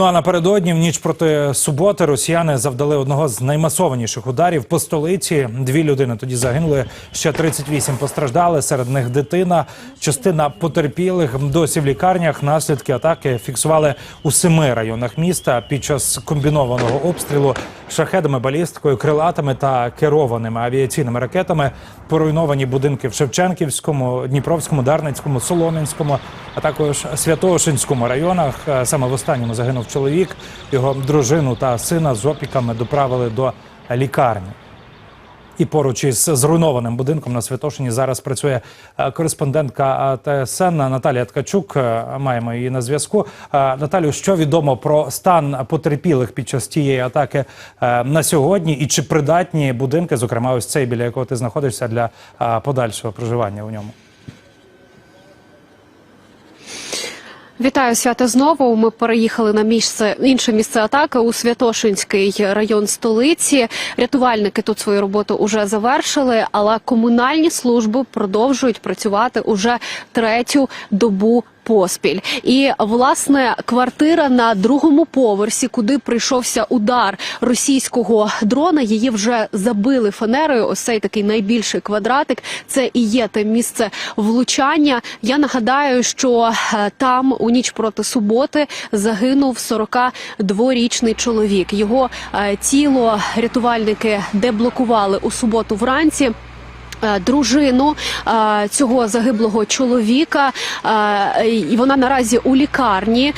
Ну а напередодні в ніч проти суботи росіяни завдали одного з наймасованіших ударів по столиці. Дві людини тоді загинули. Ще 38 постраждали. Серед них дитина. Частина потерпілих досі в лікарнях. Наслідки атаки фіксували у семи районах міста під час комбінованого обстрілу шахедами, балістикою, крилатими та керованими авіаційними ракетами. Поруйновані будинки в Шевченківському, Дніпровському, Дарницькому, Солом'янському, а також Святошинському районах. Е, Саме в останньому загинув чоловік. Його дружину та сина з опіками доправили до лікарні. І поруч із зруйнованим будинком на Святошині зараз працює е, кореспондентка е, ТСН Наталія Ткачук. Е, Маємо її на зв'язку. Наталю, що відомо про стан потерпілих під час тієї атаки на сьогодні, і чи придатні будинки, зокрема, ось цей, біля якого ти знаходишся, для подальшого проживання у ньому? Вітаю свято знову. Ми переїхали на місце інше місце атаки у Святошинський район столиці. Рятувальники тут свою роботу уже завершили, але комунальні служби продовжують працювати уже третю добу. Поспіль і власне квартира на другому поверсі, куди прийшовся удар російського дрона. Її вже забили фанерою. Ось цей такий найбільший квадратик. Це і є те місце влучання. Я нагадаю, що е, там у ніч проти суботи загинув 42-річний чоловік. Його е, тіло рятувальники деблокували у суботу вранці. Е, Дружину е, цього загиблого чоловіка, е, і вона наразі у лікарні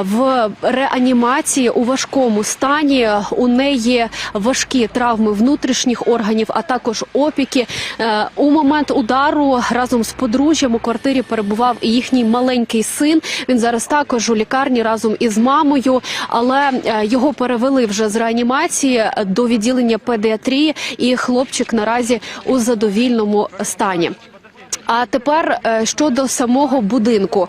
в реанімації у важкому стані. У неї важкі травми внутрішніх органів, а також опіки. У момент удару разом з подружжям у квартирі перебував і їхній маленький син. Він зараз також у лікарні разом із мамою, але його перевели вже з реанімації до відділення педіатрії, і хлопчик наразі у задовільному стані. А тепер е, щодо самого будинку,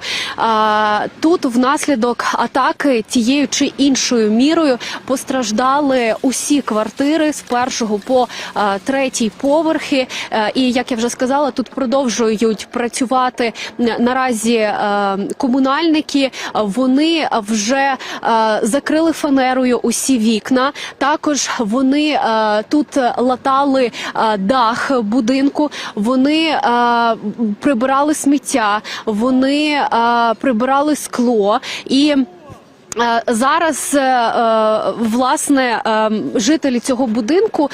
тут внаслідок атаки тією чи іншою мірою постраждали усі квартири з першого по третій поверхи. Е, І як я вже сказала, тут продовжують працювати наразі е, комунальники. Вони вже е, закрили фанерою усі вікна. Також вони е, тут латали е, дах будинку. Вони е, прибирали сміття, вони е, прибирали скло і. Е, Зараз е, е, власне жителі цього будинку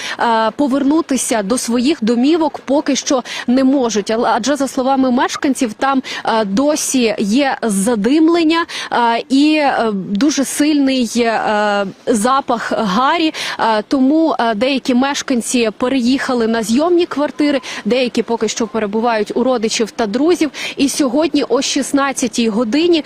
повернутися до своїх домівок поки що не можуть. Адже за словами мешканців, там досі є задимлення і дуже сильний запах гарі. Тому деякі мешканці переїхали на зйомні квартири, деякі поки що перебувають у родичів та друзів. І сьогодні о 16-й годині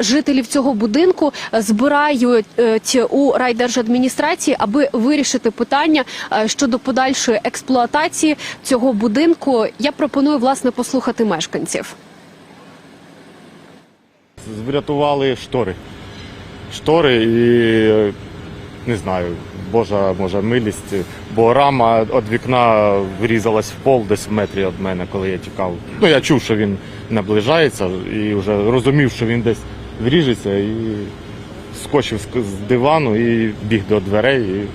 жителів цього будинку збирають е, у райдержадміністрації, аби вирішити питання е, щодо подальшої експлуатації цього будинку. Я пропоную власне послухати мешканців. Врятували штори. Штори і е, не знаю, Божа може милість, бо рама від вікна врізалась в пол десь в метрі від мене, коли я тікав. Ну я чув, що він наближається і вже розумів, що він десь вріжеться і скочив з- дивану і біг до дверей. І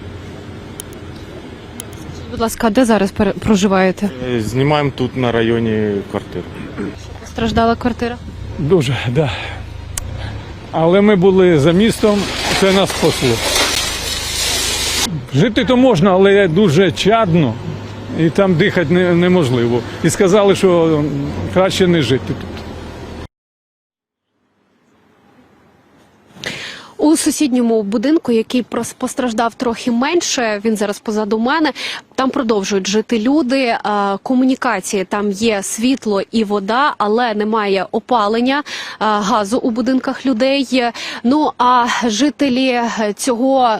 Будь ласка, де зараз проживаєте? е, знімаємо тут на районі квартиру. Постраждала квартира? Дуже, да. Але ми були за містом, це нас спасло. Жити то можна, але дуже чадно, і там дихати не- неможливо. І сказали, що краще не жити тут. У сусідньому будинку, який постраждав трохи менше, він зараз позаду мене. Там продовжують жити люди. е, Комунікації там є світло і вода, але немає опалення е, газу у будинках людей. Ну а жителі цього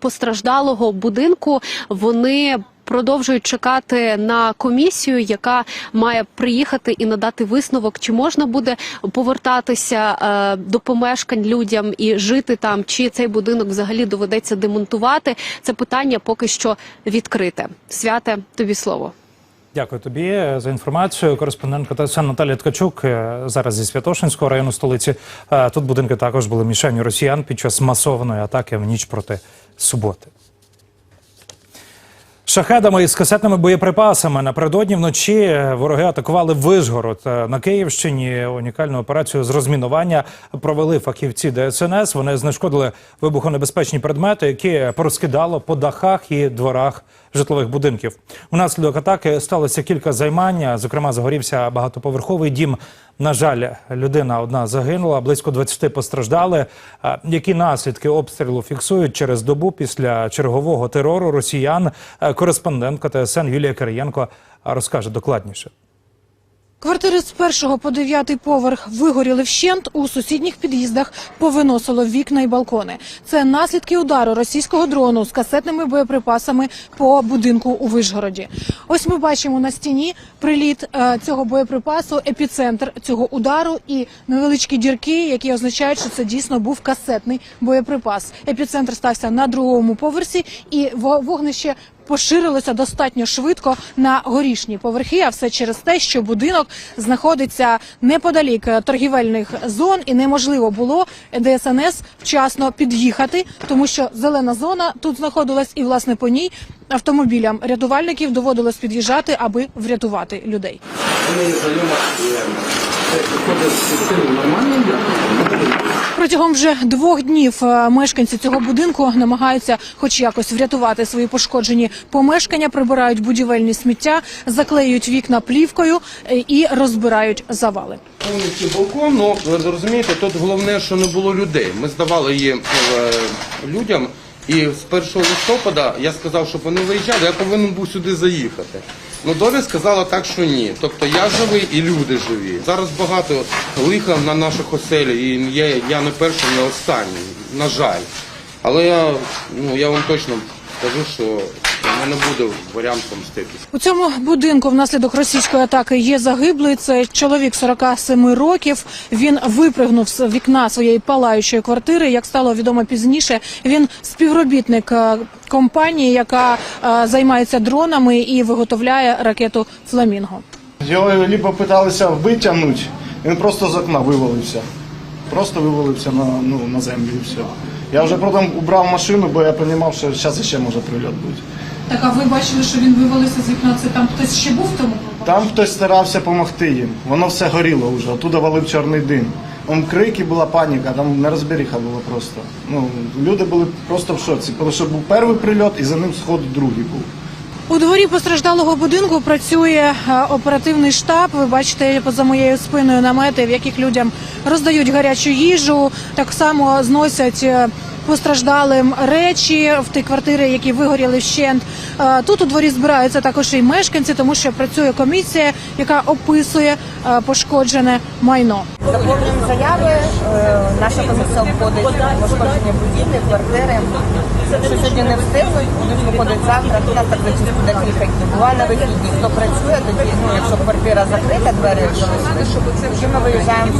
постраждалого будинку вони. Продовжують чекати на комісію, яка має приїхати і надати висновок, чи можна буде повертатися е, до помешкань людям і жити там, чи цей будинок взагалі доведеться демонтувати. Це питання поки що відкрите. Святе, тобі слово. Дякую тобі за інформацію. Кореспондентка Наталія Ткачук е, зараз зі Святошинського району столиці. Е, Тут будинки також були мішенню росіян під час масованої атаки в ніч проти суботи. Шахедами із касетними боєприпасами напередодні вночі е, вороги атакували Вишгород Е, на Київщині. Унікальну операцію з розмінування провели фахівці ДСНС. Вони знешкодили вибухонебезпечні предмети, які порозкидало по дахах і дворах житлових будинків. Унаслідок атаки сталося кілька займань. Зокрема, загорівся багатоповерховий дім. На жаль, людина одна загинула, близько 20 постраждали. Які наслідки обстрілу фіксують через добу після чергового терору росіян? Е, Кореспондентка ТСН Юлія Кириєнко розкаже докладніше. Квартири з першого по дев'ятий поверх вигоріли вщент, у сусідніх під'їздах повиносило вікна і балкони. Це наслідки удару російського дрону з касетними боєприпасами по будинку у Вишгороді. Ось ми бачимо на стіні приліт е, цього боєприпасу, епіцентр цього удару і невеличкі дірки, які означають, що це дійсно був касетний боєприпас. Епіцентр стався на другому поверсі, і вогнище поширилося достатньо швидко на горішні поверхи, а все через те, що будинок знаходиться неподалік е, торгівельних зон, і неможливо було ДСНС вчасно під'їхати, тому що зелена зона тут знаходилась, і власне по ній автомобілям рятувальників доводилось під'їжджати, аби врятувати людей. Протягом вже двох днів е, мешканці цього будинку намагаються, хоч якось, врятувати свої пошкоджені помешкання, прибирають будівельні сміття, заклеюють вікна плівкою е, і розбирають завали. повністю балкон, ну розумієте, тут головне, що не було людей. Ми здавали її е, людям, і з 1 листопада я сказав, щоб вони виїжджали, я повинен був сюди заїхати. Ну доля сказала так, що ні. Тобто я живий і люди живі. Зараз багато лиха на наших оселях, і я, я не перший, не останній, на жаль. Але я, ну, я вам точно скажу, що в мене буде варіант помститися. У цьому будинку внаслідок російської атаки є загиблий. Це чоловік 47 років. Він випригнув з вікна своєї палаючої квартири. Як стало відомо пізніше, він співробітник е, компанії, яка е, займається дронами і виготовляє ракету Фламінго. Його либо питалися витягнути, він просто з окна вивалився. Просто вивалився на, ну, на землю і все. Я вже потім убрав машину, бо я розумів, що зараз ще може прильот бути. Так, а ви бачили, що він вивалився з вікна? Це там хтось ще був в тому? Там хтось старався допомогти їм. Воно все горіло вже, оттуда валив чорний дим. Там крики, була паніка, там нерозберіха була просто. Ну, люди були просто в шоці, тому що був перший прильот і за ним сход другий був. У дворі постраждалого будинку працює е, оперативний штаб. Ви бачите поза моєю спиною намети, в яких людям роздають гарячу їжу. Так само зносять е, постраждалим речі в ті квартири, які вигоріли вщент. Е, Тут у дворі збираються також і мешканці, тому що працює комісія, яка описує е, пошкоджене майно. Заповнюємо заяви. Наша комісія обходить пошкоджені будівлі, квартири. Якщо сьогодні не встигнуть, будуть виходити завтра. У нас так зачасту декілька днів. Буває на вихідні. Хто працює, тоді ну, якщо квартира закрита, двері залишились, тоді ми виїжджаємо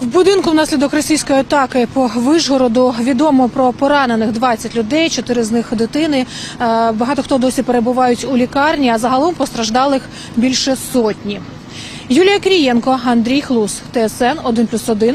в. В будинку внаслідок російської атаки по Вишгороду відомо про поранених 20 людей, чотири з них дитини. Е, Багато хто досі перебувають у лікарні, а загалом постраждалих більше сотні. Юлія Крієнко, Андрій Хлус, ТСН 1+,1,